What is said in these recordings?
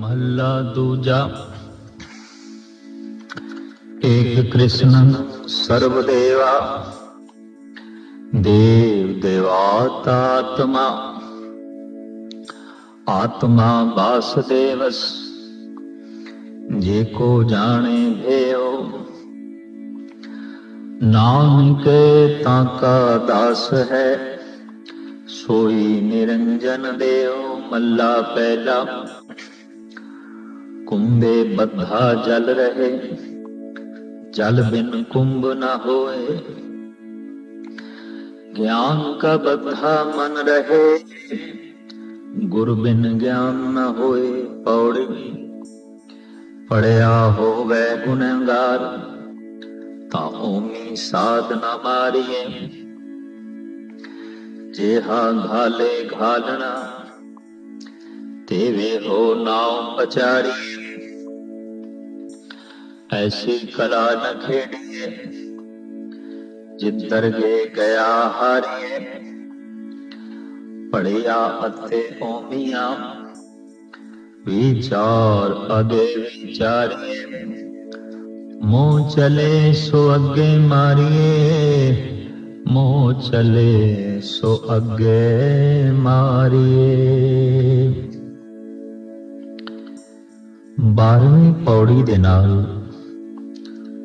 ਮਹੱਲਾ ਦੂਜਾ। ਏਕ ਕ੍ਰਿਸ਼ਨ ਸਰਵ ਦੇਵਾ ਦੇਵ ਦੇਵਾਤਾਤਮਾ। ਆਤਮਾ ਵਾਸੁਦੇਵਸ, ਜੇ ਕੋ ਜਾਣੇ ਭੇਉ। ਨਾਨਕ ਤਾਂ ਕਾ ਦਾਸ ਹੈ, ਸੋਈ ਨਿਰੰਜਨ ਦੇਓ ਮੱਲਾ ਪਹਿਲਾ। ਕੁੰਭੇ ਬੱਧਾ ਜਲ ਰਹੇ ਜਲ ਬਿਨ ਕੁੰਭ ਨਾ ਹੋਏ ਗਿਆਨ ਕਾ ਬੱਧਾ ਮਨ ਰਹੇ ਗੁਰ ਬਿਨ ਗਿਆਨ ਨ ਹੋਏ ਪੌੜੀ ਪੜਿਆ ਹੋਵੇ ਗੁਨਹਗਾਰ ਤਾਂ ਓਮੀ ਸਾਧ ਨਾ ਮਾਰੀਏ ਜਿਹਾ ਘਾਲੇ ਘਾਲਣਾ ਤੇਵੇ ਹੋ ਨਾਉ ਪਚਾਰੀ ਐਸੀ ਕਲਾ ਨ ਖੇੜੀਏ ਜਿੱਧਰ ਗੇ ਗਿਆ ਹਾਰੀਏ ਪੜਿਆ ਅਤੇ ਓਮੀਆਂ ਵਿਚਾਰ ਅਦੇ ਵਿਚਾਰੀਏ ਮੋਹ ਚਲੇ ਸੋ ਅੱਗੇ ਮਾਰੀਏ ਮੋਹ ਚਲੇ ਸੋ ਅੱਗੇ ਮਾਰੀਏ 12ਵੀਂ ਪੌੜੀ ਦੇ ਨਾਲ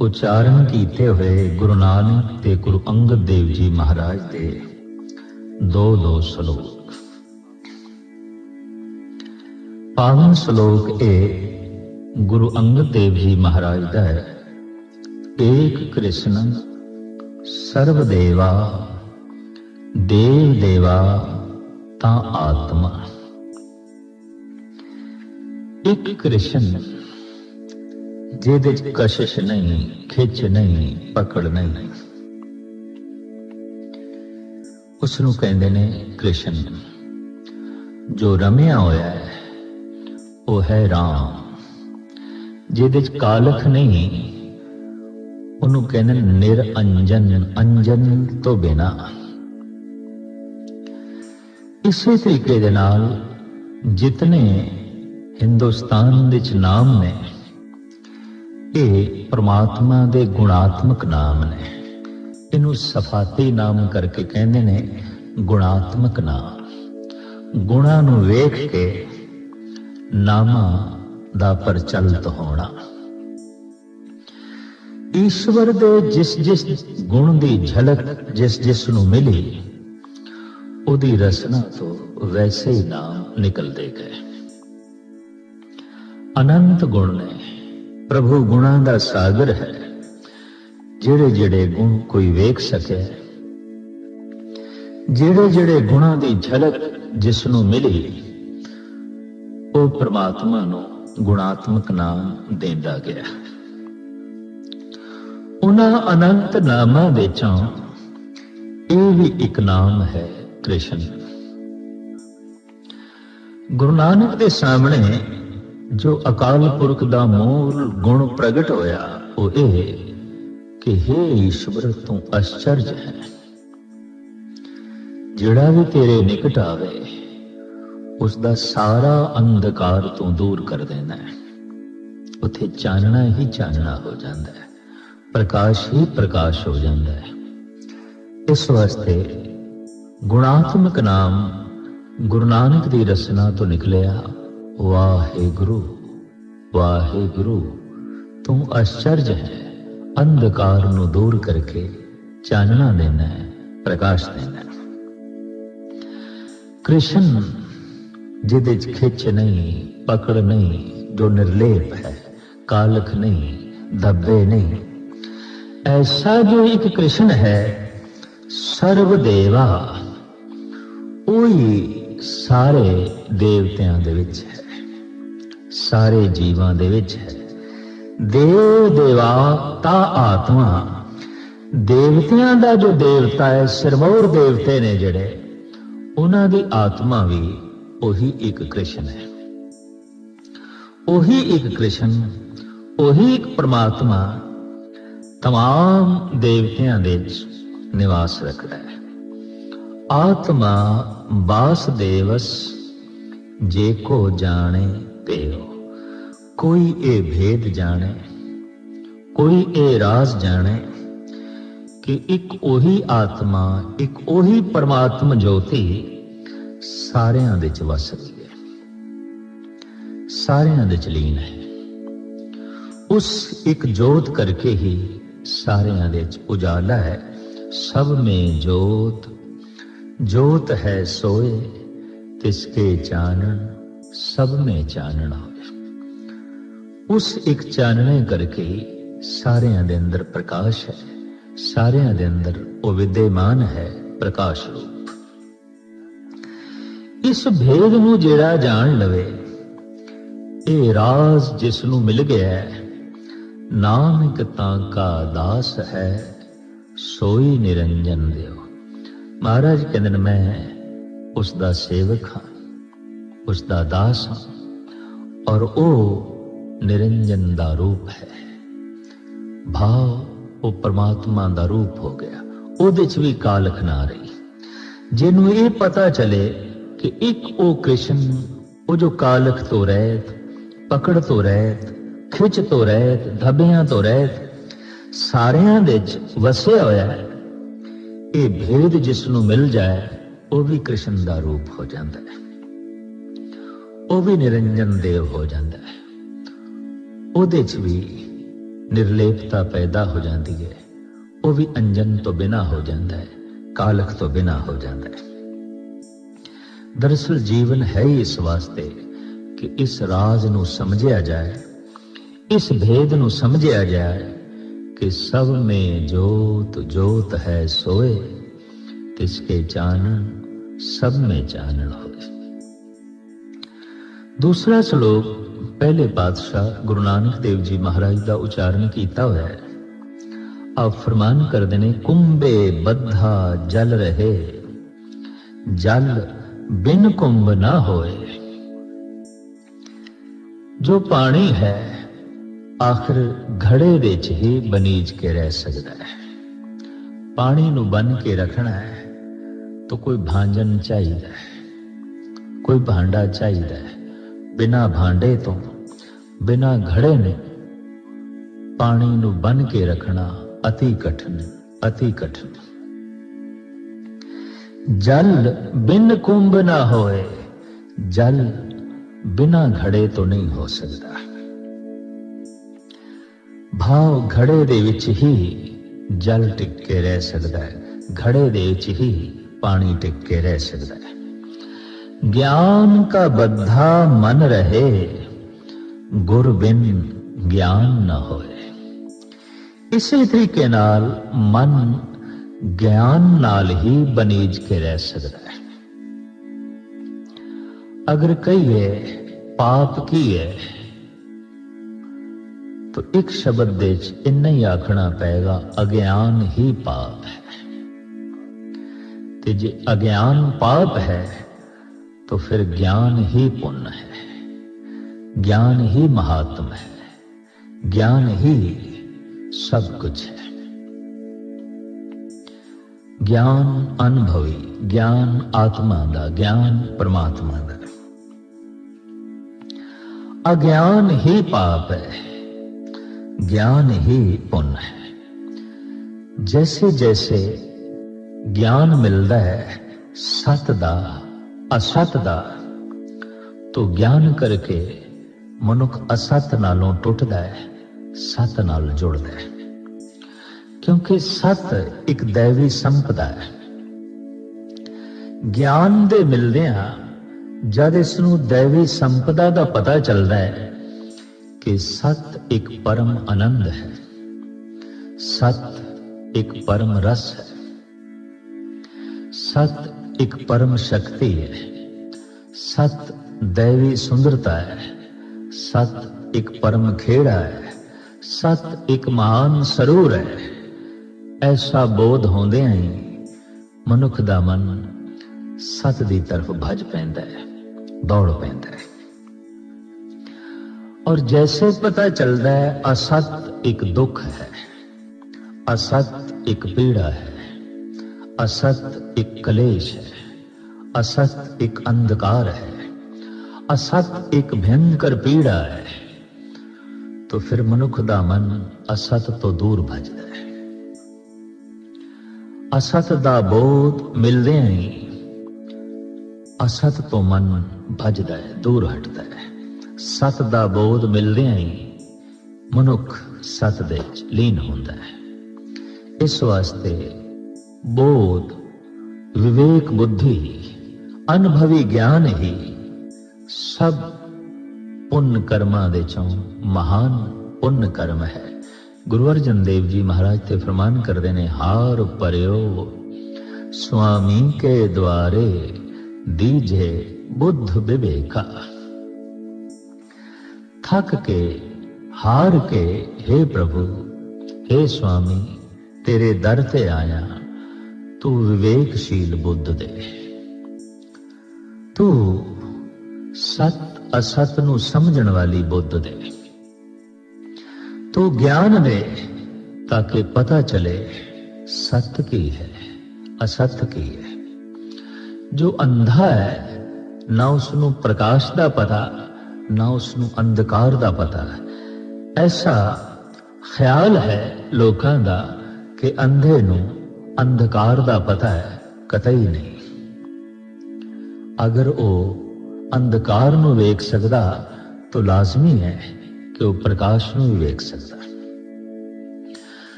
ਉਚਾਰਨ ਕੀਤੇ ਹੋਏ ਗੁਰੂ ਨਾਨਕ ਤੇ ਗੁਰੂ ਅੰਗਦ ਦੇਵ ਜੀ ਮਹਾਰਾਜ ਦੇ ਦੋ ਦੋ ਸ਼ਲੋਕ। ਪਾਵਨ ਸ਼ਲੋਕ ਇਹ ਗੁਰੂ ਅੰਗਦ ਦੇਵ ਜੀ ਮਹਾਰਾਜ ਦਾ ਹੈ। ਏਕ ਕ੍ਰਿਸ਼ਨ ਸਰਬ ਦੇਵਾ, ਦੇਵ ਦੇਵਾ ਤਾਂ ਆਤਮਾ। ਇੱਕ ਕ੍ਰਿਸ਼ਨ ਜਿਹਦੇ ਚ ਕਸ਼ਿਸ਼ ਨਹੀਂ, ਖਿੱਚ ਨਹੀਂ, ਪਕੜ ਨਹੀਂ। ਉਸ ਨੂੰ ਕਹਿੰਦੇ ਨੇ ਕ੍ਰਿਸ਼ਨ, ਜੋ ਰਮਿਆ ਹੋਇਆ ਹੈ, ਉਹ ਹੈ ਰਾਮ। ਜਿਹਦੇ ਚ ਕਾਲਖ ਨਹੀਂ, ਉਹਨੂੰ ਕਹਿੰਦੇ ਨੇ ਨਿਰਅੰਜਨ, ਅੰਜਨ ਤੋਂ ਬਿਨਾ। ਇਸੇ ਤਰੀਕੇ ਦੇ ਨਾਲ ਜਿਤਨੇ ਹਿੰਦੁਸਤਾਨ ਵਿੱਚ ਨਾਮ ਨੇ ਇਹ ਪ੍ਰਮਾਤਮਾ ਦੇ ਗੁਣਾਤਮਕ ਨਾਮ ਨੇ। ਇਹਨੂੰ ਸਫਾਤੀ ਨਾਮ ਕਰਕੇ ਕਹਿੰਦੇ ਨੇ, ਗੁਣਾਤਮਕ ਨਾਮ। ਗੁਣਾ ਨੂੰ ਵੇਖ ਕੇ ਨਾਮਾਂ ਦਾ ਪ੍ਰਚਲਿਤ ਹੋਣਾ। ਈਸ਼ਵਰ ਦੇ ਜਿਸ ਜਿਸ ਗੁਣ ਦੀ ਝਲਕ ਜਿਸ ਜਿਸ ਨੂੰ ਮਿਲੀ, ਉਹਦੀ ਰਸਨਾ ਤੋਂ ਵੈਸੇ ਹੀ ਨਾਮ ਨਿਕਲਦੇ ਗਏ। ਅਨੰਤ ਗੁਣ ਨੇ। ਪ੍ਰਭੂ ਗੁਣਾਂ ਦਾ ਸਾਗਰ ਹੈ, ਜਿਹੜੇ ਜਿਹੜੇ ਗੁਣ ਕੋਈ ਵੇਖ ਸਕੇ। ਜਿਹੜੇ ਜਿਹੜੇ ਗੁਣਾਂ ਦੀ ਝਲਕ ਜਿਸ ਨੂੰ ਮਿਲੀ, ਉਹ ਪ੍ਰਮਾਤਮਾ ਨੂੰ ਗੁਣਾਤਮਕ ਨਾਮ ਦਿੰਦਾ ਗਿਆ। ਉਹਨਾਂ ਅਨੰਤ ਨਾਮਾਂ ਵਿੱਚੋਂ ਇਹ ਵੀ ਇੱਕ ਨਾਮ ਹੈ ਕ੍ਰਿਸ਼ਨ। ਗੁਰੂ ਨਾਨਕ ਦੇ ਸਾਹਮਣੇ ਜੋ ਅਕਾਲ ਪੁਰਖ ਦਾ ਮੂਲ ਗੁਣ ਪ੍ਰਗਟ ਹੋਇਆ, ਉਹ ਇਹ ਕਿ हे ਈਸ਼ਵਰ, ਤੂੰ ਅਚਰਜ ਹੈ। ਜਿਹੜਾ ਵੀ ਤੇਰੇ ਨਿਕਟ ਆਵੇ ਉਸ ਦਾ ਸਾਰਾ ਅੰਧਕਾਰ ਤੋਂ ਦੂਰ ਕਰ ਦੇਣਾ ਹੈ। ਉਥੇ ਚਾਨਣਾ ਹੀ ਚਾਨਣਾ ਹੋ ਜਾਂਦਾ ਹੈ, ਪ੍ਰਕਾਸ਼ ਹੀ ਪ੍ਰਕਾਸ਼ ਹੋ ਜਾਂਦਾ ਹੈ। ਇਸ ਵਾਸਤੇ ਗੁਣਾਤਮਕ ਨਾਮ ਗੁਰੂ ਨਾਨਕ ਦੀ ਰਚਨਾ ਤੋਂ ਨਿਕਲਿਆ। ਵਾਹਿਗੁਰੂ ਵਾਹਿਗੁਰੂ, ਤੂੰ ਅਚਰਜ ਹੈ। ਅੰਧਕਾਰ ਨੂੰ ਦੂਰ ਕਰਕੇ ਚਾਨਣਾ ਦੇਣਾ ਹੈ, ਪ੍ਰਕਾਸ਼ ਦੇਣਾ ਕ੍ਰਿਸ਼ਨ, ਜਿਹਦੇ ਚ ਖਿੱਚ ਨਹੀਂ, ਪਕੜ ਨਹੀਂ, ਜੋ ਨਿਰਲੇਪ ਹੈ, ਕਾਲਖ ਨਹੀਂ ਦੱਬੇ ਨਹੀਂ। ਐਸਾ ਜੋ ਇੱਕ ਕ੍ਰਿਸ਼ਨ ਹੈ, ਸਰਵ ਦੇਵਾ, ਉਹੀ ਸਾਰੇ ਦੇਵਤਿਆਂ ਦੇ ਵਿੱਚ ਹੈ। ਸਾਰੇ ਜੀਵਾਂ ਦੇ ਵਿੱਚ ਹੈ ਦੇਵ ਦੇਵਾ ਤਾ ਆਤਮਾ ਦੇਵਤਿਆਂ ਦਾ ਜੋ ਦੇਵਤਾ ਹੈ ਸਰਵੌਰ ਦੇਵਤੇ ਨੇ ਜਿਹੜੇ ਉਹਨਾਂ ਦੀ ਆਤਮਾ ਵੀ ਉਹੀ ਇੱਕ ਕ੍ਰਿਸ਼ਨ ਹੈ ਉਹੀ ਇੱਕ ਕ੍ਰਿਸ਼ਨ ਉਹੀ ਇੱਕ ਪ੍ਰਮਾਤਮਾ तमाम ਦੇਵਤਿਆਂ ਦੇ ਵਿੱਚ ਨਿਵਾਸ ਰੱਖਦਾ ਹੈ ਆਤਮਾ ਵਾਸਦੇਵਸ ਜੇ ਕੋ ਜਾਣੇ ਪਿਓ ਕੋਈ ਇਹ ਭੇਦ ਜਾਣੇ, ਕੋਈ ਇਹ ਰਾਜ਼ ਜਾਣੇ ਕਿ ਇੱਕ ਉਹੀ ਆਤਮਾ, ਇੱਕ ਉਹੀ ਪਰਮਾਤਮ ਜੋਤੀ ਸਾਰਿਆਂ ਦੇ ਚ ਵਸ ਹੈ, ਸਾਰਿਆਂ ਦੇ ਚ ਲੀਨ ਹੈ। ਉਸ ਇੱਕ ਜੋਤ ਕਰਕੇ ਹੀ ਸਾਰਿਆਂ ਦੇ ਚ ਉਜਾਲਾ ਹੈ। ਸਭ ਮੇ ਜੋਤ ਜੋਤ ਹੈ ਸੋਏ, ਤਿਸਕੇ ਚਾਨਣ, ਸਭ ਮੇ ਚਾਨਣ ਉਸ ਇੱਕ ਚਾਨਣੇ ਕਰਕੇ ਸਾਰਿਆਂ ਦੇ ਅੰਦਰ ਪ੍ਰਕਾਸ਼ ਹੈ। ਸਾਰਿਆਂ ਦੇ ਅੰਦਰ ਉਹ ਵਿਦੇਮਾਨ ਹੈ, ਪ੍ਰਕਾਸ਼ ਰੂਪ। ਇਸ ਭੇਦ ਨੂੰ ਜਿਹੜਾ ਜਾਣ ਲਵੇ, ਇਹ ਰਾਜ਼ ਜਿਸ ਨੂੰ ਮਿਲ ਗਿਆ ਹੈ, ਨਾਨਕ ਤਾਂ ਕਾ ਦਾਸ ਹੈ, ਸੋਈ ਨਿਰੰਜਨ ਦਿਓ। ਮਹਾਰਾਜ ਕਹਿੰਦੇ ਨੇ, ਮੈਂ ਉਸ ਦਾ ਸੇਵਕ ਹਾਂ ਉਸ ਦਾ ਦਾਸ ਹਾਂ ਔਰ ਉਹ ਨਿਰੰਜਨ ਦਾ ਰੂਪ ਹੈ। ਭਾਵ ਉਹ ਪਰਮਾਤਮਾ ਦਾ ਰੂਪ ਹੋ ਗਿਆ। ਉਹਦੇ ਚ ਵੀ ਕਾਲਖ ਨਾ ਰਹੀ। ਜਿਹਨੂੰ ਇਹ ਪਤਾ ਚਲੇ ਕਿ ਇੱਕ ਉਹ ਕ੍ਰਿਸ਼ਨ, ਉਹ ਜੋ ਕਾਲਖ ਤੋਂ ਰਹਿਤ, ਪਕੜ ਤੋਂ ਰਹਿਤ, ਖਿੱਚ ਤੋਂ ਰਹਿਤ, ਧੱਬਿਆਂ ਤੋਂ ਰਹਿਤ, ਸਾਰਿਆਂ ਦੇ ਚ ਵਸਿਆ ਹੋਇਆ ਹੈ, ਇਹ ਭੇਦ ਜਿਸ ਨੂੰ ਮਿਲ ਜਾਏ, ਉਹ ਵੀ ਕ੍ਰਿਸ਼ਨ ਦਾ ਰੂਪ ਹੋ ਜਾਂਦਾ ਹੈ। ਉਹ ਵੀ ਨਿਰੰਜਨ ਦੇਵ ਹੋ ਜਾਂਦਾ ਹੈ। ਉਹਦੇ 'ਚ ਵੀ ਨਿਰਲੇਪਤਾ ਪੈਦਾ ਹੋ ਜਾਂਦੀ ਹੈ। ਉਹ ਵੀ ਅੰਜਨ ਤੋਂ ਬਿਨਾ ਹੋ ਜਾਂਦਾ ਹੈ, ਕਾਲਖ ਤੋਂ ਬਿਨਾ ਹੋ ਜਾਂਦਾ ਹੈ। ਦਰਸਲ ਜੀਵਨ ਹੈ ਇਸ ਵਾਸਤੇ ਕਿ ਇਸ ਰਾਜ਼ ਨੂੰ ਸਮਝਿਆ ਜਾਏ, ਇਸ ਭੇਦ ਨੂੰ ਸਮਝਿਆ ਜਾਏ ਕਿ ਸਭ ਮੇ ਜੋਤ ਜੋਤ ਹੈ ਸੋਏ, ਤਿਸ ਕੇ ਚਾਨਣ ਸਭ ਮੇ ਚਾਨਣ ਹੋਏ। ਦੂਸਰਾ ਸ਼ਲੋਕ ਪਹਿਲੇ ਪਾਤਸ਼ਾਹ ਗੁਰੂ ਨਾਨਕ ਦੇਵ ਜੀ ਮਹਾਰਾਜ ਦਾ ਉਚਾਰਨ ਕੀਤਾ ਹੋਇਆ ਹੈ। ਆਪ ਫਰਮਾਨ ਕਰਦੇ ਨੇ ਕੁੰਬੇ ਬੱਧਾ ਜਲ ਰਹੇ, ਜਲ ਬਿਨ ਕੁੰਭ ਨਾ ਹੋਏ। ਜੋ ਪਾਣੀ ਹੈ, ਆਖਰ ਘੜੇ ਵਿੱਚ ਹੀ ਬਨੀਜ ਕੇ ਰਹਿ ਸਕਦਾ ਹੈ। ਪਾਣੀ ਨੂੰ ਬਨ ਕੇ ਰੱਖਣਾ ਹੈ ਤਾਂ ਕੋਈ ਭਾਂਜਨ ਚਾਹੀਦਾ ਹੈ, ਕੋਈ ਭਾਂਡਾ ਚਾਹੀਦਾ ਹੈ। ਬਿਨਾ ਭਾਂਡੇ ਤੋਂ, ਬਿਨਾ ਘੜੇ ਨੇ, ਪਾਣੀ ਨੂੰ ਬੰਨ ਕੇ ਰੱਖਣਾ ਅਤੀ ਕਠਿਨ ਅਤੀ ਕਠਿਨ। ਜਲ ਬਿਨ ਕੁੰਭ ਨਾ ਹੋਏ, ਜਲ ਬਿਨਾ ਘੜੇ ਤੋਂ ਨਹੀਂ ਹੋ ਸਕਦਾ। ਭਾਵ ਘੜੇ ਦੇ ਵਿੱਚ ਹੀ ਜਲ ਟਿਕ ਕੇ ਰਹਿ ਸਕਦਾ ਹੈ, ਘੜੇ ਦੇ ਵਿੱਚ ਹੀ ਪਾਣੀ ਟਿਕ ਕੇ ਰਹਿ ਸਕਦਾ ਹੈ। ज्ञान का बद्धा मन रहे गुर बिन ज्ञान न होए। इसी तरीके नाल मन ज्ञान नाल ही बनीज के रह सकता है। अगर कही है पाप की है तो एक शब्द इन्ना ही आखना पेगा, अज्ञान ही पाप है। ते जे अज्ञान पाप है तो फिर ज्ञान ही पुण्य है। ज्ञान ही महात्म है। ज्ञान ही सब कुछ है। ज्ञान अनुभवी, ज्ञान आत्मा का ज्ञान परमात्मा का अज्ञान ही पाप है। ज्ञान ही पुण्य है। जैसे जैसे ज्ञान मिलता है सत का ਅਸਤ ਦਾ, ਤੋ ਗਿਆਨ ਕਰਕੇ ਮਨੁੱਖ ਅਸਤ ਨਾਲੋਂ ਟੁੱਟਦਾ ਹੈ, ਸਤ ਨਾਲ ਜੁੜਦਾ ਹੈ। ਕਿਉਂਕਿ ਸਤ ਇੱਕ ਦੇਵੀ ਸੰਪਦਾ ਹੈ। ਗਿਆਨ ਦੇ ਮਿਲਦਿਆਂ ਜਦ ਇਸ ਨੂੰ ਦੇਵੀ ਸੰਪਦਾ ਦਾ ਪਤਾ ਚੱਲਦਾ ਹੈ ਕਿ ਸਤ ਇੱਕ ਪਰਮ ਆਨੰਦ ਹੈ। ਸਤ ਇੱਕ ਪਰਮ ਰਸ ਹੈ। ਸਤ ਇੱਕ ਪਰਮ ਸ਼ਕਤੀ ਹੈ ਸਤ ਦੇਵੀ ਸੁੰਦਰਤਾ ਹੈ ਸਤ ਇੱਕ ਪਰਮ ਖੇੜਾ ਹੈ ਸਤ ਇੱਕ ਮਹਾਨ ਸਰੂਰ ਹੈ ਐਸਾ ਬੋਧ ਹੁੰਦਿਆਂ ਹੀ ਮਨੁੱਖ ਦਾ ਮਨ ਸਤ ਦੀ ਤਰਫ ਭਜ ਪੈਂਦਾ ਹੈ ਦੌੜ ਪੈਂਦਾ ਹੈ और जैसे पता चलता है असत एक दुख है असत एक पीड़ा है असत एक कलेश है असत एक अंधकार है असत एक भयंकर पीड़ा है ਤਾਂ ਫਿਰ ਮਨੁੱਖ ਦਾ ਮਨ ਅਸਤ ਤੋਂ ਦੂਰ ਭਜਦਾ ਹੈ ਅਸਤ ਦਾ ਬੋਧ ਮਿਲਦੇ ਹੀ ਅਸਤ ਤੋਂ ਮਨ ਭਜਦਾ ਹੈ ਦੂਰ ਹਟਦਾ ਹੈ ਸਤ ਦਾ ਬੋਧ ਮਿਲਦੇ ਹੀ ਮਨੁੱਖ ਸਤ ਦੇ ਵਿੱਚ ਲੀਨ ਹੁੰਦਾ ਹੈ ਇਸ ਵਾਸਤੇ ਬੋਧ ਵਿਵੇਕ ਬੁੱਧੀ ਅਨੁਭਵੀ ਗਿਆਨ ਹੀ ਸਭ ਪੁੰਨ ਕਰਮਾਂ ਦੇ ਚੋਂ ਮਹਾਨ ਪੁੰਨ ਕਰਮ ਹੈ ਗੁਰੂ ਅਰਜਨ ਦੇਵ ਜੀ ਮਹਾਰਾਜ ਤੇ ਫਰਮਾਨ ਕਰਦੇ ਨੇ ਹਾਰ ਪਰਿਓ ਸੁਆਮੀ ਕੇ ਦਵਾਰੇ ਦੀਜੇ ਬੁੱਧ ਵਿਵੇਕਾ ਥੱਕ ਕੇ ਹਾਰ ਕੇ हे ਪ੍ਰਭੂ हे ਸੁਆਮੀ ਤੇਰੇ ਦਰ ਤੇ ਆਇਆ ਤੂੰ ਵਿਵੇਕਸ਼ੀਲ ਬੁੱਧ ਦੇ। ਤੂੰ ਸਤ ਅਸਤ ਨੂੰ ਸਮਝਣ ਵਾਲੀ ਬੁੱਧ ਦੇ। ਤੂੰ ਗਿਆਨ ਦੇ ਤਾਂ ਕਿ ਪਤਾ ਚਲੇ ਸਤ ਕੀ ਹੈ, ਅਸਤ ਕੀ ਹੈ। ਜੋ ਅੰਧਾ ਹੈ, ਨਾ ਉਸ ਨੂੰ ਪ੍ਰਕਾਸ਼ ਦਾ ਪਤਾ, ਨਾ ਉਸ ਨੂੰ ਅੰਧਕਾਰ ਦਾ ਪਤਾ। ਹੈ ਐਸਾ ਖਿਆਲ ਹੈ ਲੋਕਾਂ ਦਾ ਕਿ ਅੰਧੇ ਨੂੰ ਅੰਧਕਾਰ ਦਾ ਪਤਾ ਹੈ, ਕਤਈ ਨਹੀਂ। ਅਗਰ ਉਹ ਅੰਧਕਾਰ ਨੂੰ ਵੇਖ ਸਕਦਾ, ਤਾਂ ਲਾਜ਼ਮੀ ਹੈ ਕਿ ਉਹ ਪ੍ਰਕਾਸ਼ ਨੂੰ ਵੀ ਵੇਖ ਸਕਦਾ।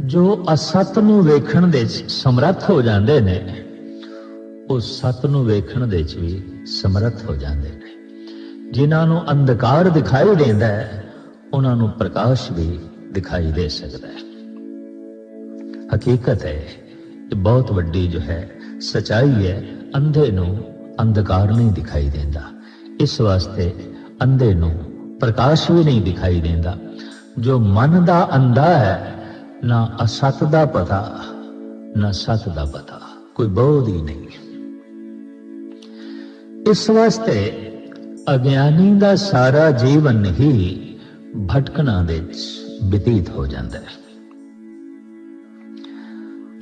ਜੋ ਅਸਤ ਨੂੰ ਵੇਖਣ ਦੇ ਸਮਰੱਥ ਹੋ ਜਾਂਦੇ ਨੇ, ਉਹ ਸਤ ਨੂੰ ਵੇਖਣ ਦੇ ਚ ਵੀ ਸਮਰੱਥ ਹੋ ਜਾਂਦੇ ਨੇ। ਜਿਨ੍ਹਾਂ ਨੂੰ ਅੰਧਕਾਰ ਦਿਖਾਈ ਦਿੰਦਾ ਹੈ, ਉਹਨਾਂ ਨੂੰ ਪ੍ਰਕਾਸ਼ ਵੀ ਦਿਖਾਈ ਦੇ ਸਕਦਾ ਹੈ। ਹਕੀਕਤ ਹੈ ਇਹ ਬਹੁਤ ਵੱਡੀ ਜੋ ਹੈ, ਸਚਾਈ ਹੈ, ਅੰਧੇ ਨੂੰ ਅੰਧਕਾਰ ਨਹੀਂ ਦਿਖਾਈ ਦਿੰਦਾ। ਇਸ ਵਾਸਤੇ ਅੰਧੇ ਨੂੰ ਪ੍ਰਕਾਸ਼ ਵੀ ਨਹੀਂ ਦਿਖਾਈ ਦਿੰਦਾ। ਜੋ ਮਨ ਦਾ ਅੰਧਾ ਹੈ, ਨਾ ਅਸਤ ਦਾ ਪਤਾ, ਨਾ ਸਤ ਦਾ ਪਤਾ, ਕੋਈ ਬੋਧ ਹੀ ਨਹੀਂ। ਇਸ ਵਾਸਤੇ ਅਗਿਆਨੀ ਦਾ ਸਾਰਾ ਜੀਵਨ ਹੀ ਭਟਕਣਾ ਦੇ ਵਿੱਚ ਬਤੀਤ ਹੋ ਜਾਂਦਾ ਹੈ।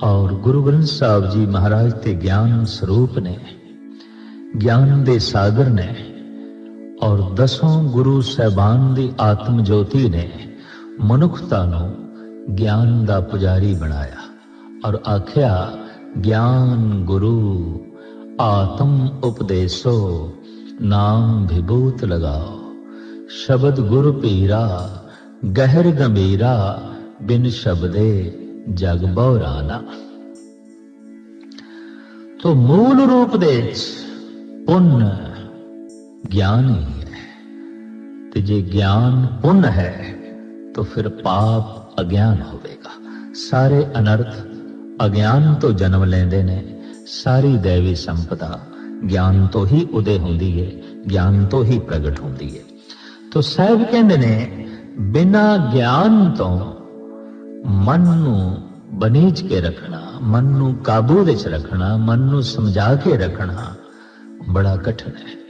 ਔਰ ਗੁਰੂ ਗ੍ਰੰਥ ਸਾਹਿਬ ਜੀ ਮਹਾਰਾਜ ਤੇ ਗਿਆਨ ਸਰੂਪ ਨੇ, ਗਿਆਨ ਦੇ ਸਾਗਰ ਨੇ ਔਰ ਦਸੋਂ ਗੁਰੂ ਸਹਿਬਾਨ ਦੀ ਆਤਮ ਜੋਤੀ ਨੇ ਮਨੁੱਖਤਾ ਨੂੰ ਗਿਆਨ ਦਾ ਪੁਜਾਰੀ ਬਣਾਇਆ ਔਰ ਆਖਿਆ, ਗਿਆਨ ਗੁਰੂ, ਆਤਮ ਉਪਦੇਸੋ, ਨਾਮ ਵਿਭੂਤ ਲਗਾਓ। ਸ਼ਬਦ ਗੁਰ ਪੀਰਾ, ਗਹਿਰ ਗੰਭੀਰਾ, ਬਿਨ ਸ਼ਬਦੇ ਜਗ ਬਉਰਾਨਾ ਤੋ ਮੂਲ ਰੂਪ ਦੇ ਪੁੰਨ ਗਿਆਨ ਹੀ। ਹੈ ਤੇ ਜੇ ਗਿਆਨ ਪੁੰਨ ਹੈ, ਤਾਂ ਫਿਰ ਪਾਪ ਅਗਿਆਨ ਹੋਵੇਗਾ। ਸਾਰੇ ਅਨਰਥ ਅਗਿਆਨ ਤੋਂ ਜਨਮ ਲੈਂਦੇ ਨੇ। ਸਾਰੀ ਦੇਵੀ ਸੰਪਦਾ ਗਿਆਨ ਤੋਂ ਹੀ ਉਦੇ ਹੁੰਦੀ ਹੈ ਗਿਆਨ ਤੋਂ ਹੀ ਪ੍ਰਗਟ ਹੁੰਦੀ ਹੈ ਤੋ ਸਾਹਿਬ ਕਹਿੰਦੇ ਨੇ, ਬਿਨਾ ਗਿਆਨ ਤੋਂ ਮਨ ਨੂੰ ਬਨੀਜ ਕੇ ਰੱਖਣਾ ਮਨ ਨੂੰ ਕਾਬੂ ਵਿੱਚ ਰੱਖਣਾ ਮਨ ਨੂੰ ਸਮਝਾ ਕੇ ਰੱਖਣਾ ਬੜਾ ਕਠਿਨ ਹੈ।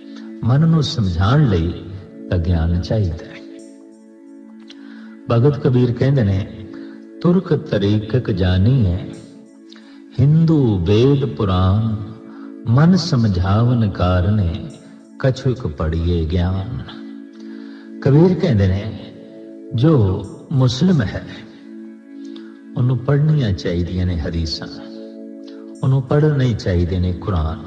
ਮਨ ਨੂੰ ਸਮਝਾਉਣ ਲਈ ਤਾਂ ਗਿਆਨ ਚਾਹੀਦਾ ਹੈ। ਭਗਤ ਕਬੀਰ ਕਹਿੰਦੇ ਨੇ, ਤੁਰਕ ਤਰੀਕਕ ਜਾਣੀ ਹੈ, ਹਿੰਦੂ ਵੇਦ ਪੁਰਾਣ, ਮਨ ਸਮਝਾਵਨ ਕਾਰਨੇ ਕਛੁਕ ਪੜੀਏ ਗਿਆਨ। ਕਬੀਰ ਕਹਿੰਦੇ ਨੇ, ਜੋ ਮੁਸਲਮ ਹੈ ਉਹਨੂੰ ਪੜ੍ਹਨੀਆਂ ਚਾਹੀਦੀਆਂ ਨੇ ਹਦੀਸਾਂ। ਉਹਨੂੰ ਪੜ੍ਹਨੇ ਚਾਹੀਦੇ ਨੇ ਕੁਰਾਨ।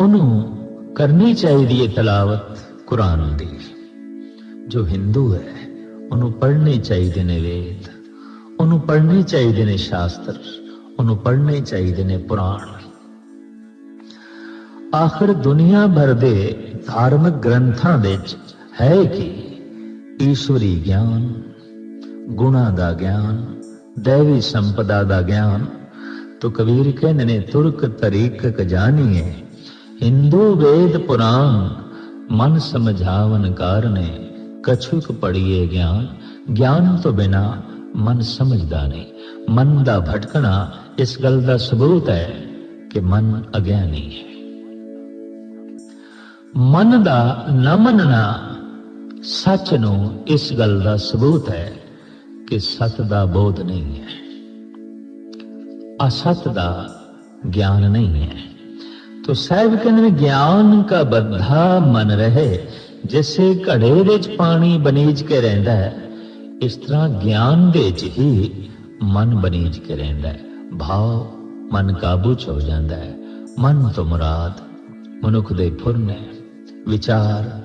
ਉਹਨੂੰ ਕਰਨੀ ਚਾਹੀਦੀ ਹੈ ਤਲਾਵਤ ਕੁਰਾਨ ਦੀ। ਜੋ ਹਿੰਦੂ ਹੈ, ਉਹਨੂੰ ਪੜ੍ਹਨੇ ਚਾਹੀਦੇ ਨੇ ਵੇਦ। ਉਹਨੂੰ ਪੜ੍ਹਨੇ ਚਾਹੀਦੇ ਨੇ ਸ਼ਾਸਤਰ। ਉਹਨੂੰ ਪੜ੍ਹਨੇ ਚਾਹੀਦੇ ਨੇ ਪੁਰਾਣ। ਆਖਰ ਦੁਨੀਆ ਭਰ ਦੇ ਧਾਰਮਿਕ ਗ੍ਰੰਥਾਂ ਵਿੱਚ ਹੈ ਕਿ? ਈਸ਼ਵਰੀ ਗਿਆਨ ਗੁਣਾ ਦਾ ਗਿਆਨ, ਦੇਵੀ ਸੰਪਦਾ ਦਾ ਗਿਆਨ। ਤੋ ਕਬੀਰ ਕਹਿੰਦੇ ਨੇ, ਤੁਰਕ ਤਰੀਕ ਜਾਣੀਏ ਹਿੰਦੂ ਵੇਦ ਪੁਰਾਨ ਮਨ ਸਮਝਾਵਨ ਕਾਰਨੇ, ਕਛੁਕ ਪੜੀਏ ਗਿਆਨ। ਗਿਆਨ ਤੋਂ ਬਿਨਾ ਮਨ ਸਮਝਦਾ ਨਹੀਂ। ਮਨ ਦਾ ਭਟਕਣਾ ਇਸ ਗੱਲ ਦਾ ਸਬੂਤ ਹੈ ਕਿ ਮਨ ਅਗਿਆਨੀ ਹੈ। ਮਨ ਦਾ ਨਾ ਮੰਨਣਾ ਸੱਚ ਨੂੰ ਇਸ ਗੱਲ ਦਾ ਸਬੂਤ ਹੈ ਕਿ ਸਤ ਦਾ ਬੋਧ ਨਹੀਂ ਹੈ असत ਦਾ ਗਿਆਨ ਨਹੀਂ ਹੈ तो साहब कहने में ज्ञान का बद्धा मन रहे ਜਿਸੇ ਘੜੇ ਵਿੱਚ ਪਾਣੀ ਬਨੀਜ ਕੇ ਰਹਿੰਦਾ ਹੈ ਇਸ ਤਰ੍ਹਾਂ ਗਿਆਨ ਦੇ ਚ ਹੀ ਮਨ ਬਨੀਜ ਕੇ ਰਹਿੰਦਾ ਹੈ ਭਾਵ ਮਨ ਕਾਬੂ ਚ ਹੋ ਜਾਂਦਾ ਹੈ ਮਨ ਤੋਂ ਮੁਰਾਦ ਮਨੁੱਖ ਦੇ ਫੁਰਨੇ ਵਿਚਾਰ